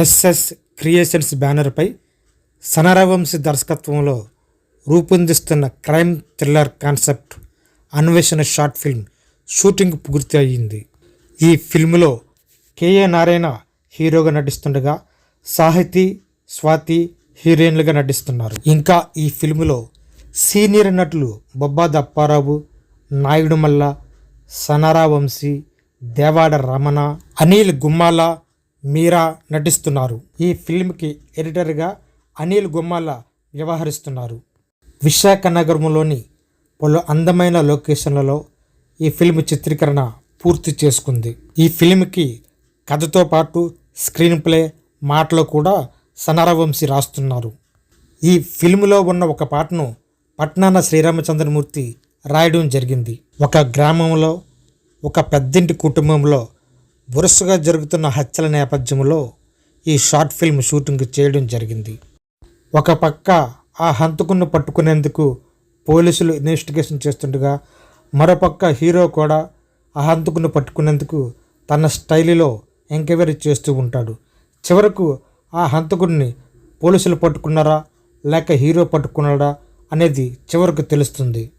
SS creations బ్యానర్పై సనరవంశీ దర్శకత్వంలో రూపొందిస్తున్న crime thriller concept Anveshana short film shooting పూర్తి అయ్యింది ఈ ఫిల్మ్లో కేఏ నారాయణ హీరోగా నటిస్తుండగా సాహితీ స్వాతి హీరోయిన్లుగా నటిస్తున్నారు. ఇంకా ఈ ఫిల్మ్లో సీనియర్ నటులు బొబ్బా దప్పారావు నాయుడు మల్ల సనారా వంశీ దేవాడ రమణ అనిల్ గుమ్మాల మీరా నటిస్తున్నారు. ఈ ఫిల్మ్కి ఎడిటర్గా అనిల్ గుమ్మాల వ్యవహరిస్తున్నారు. విశాఖ నగరంలోని పలు అందమైన లొకేషన్లలో ఈ ఫిల్మ్ చిత్రీకరణ పూర్తి చేసుకుంది. ఈ ఫిల్మ్కి కథతో పాటు స్క్రీన్ ప్లే మాటలు కూడా సనరవంశీ రాస్తున్నారు. ఈ ఫిల్మ్లో ఉన్న ఒక పాటను పట్నాన శ్రీరామచంద్రమూర్తి రాయడం జరిగింది. ఒక గ్రామంలో ఒక పెద్దింటి కుటుంబంలో వరుసగా జరుగుతున్న హత్యల నేపథ్యంలో ఈ షార్ట్ ఫిల్మ్ షూటింగ్ చేయడం జరిగింది. ఒక పక్క ఆ హంతకును పట్టుకునేందుకు పోలీసులు ఇన్వెస్టిగేషన్ చేస్తుండగా మరోపక్క హీరో కూడా ఆ హంతకును పట్టుకునేందుకు తన స్టైలిలో ఎంక్వైరీ చేస్తూ ఉంటాడు. చివరకు ఆ హంతకుడిని పోలీసులు పట్టుకున్నారా లేక హీరో పట్టుకున్నాడా అనేది చివరకు తెలుస్తుంది.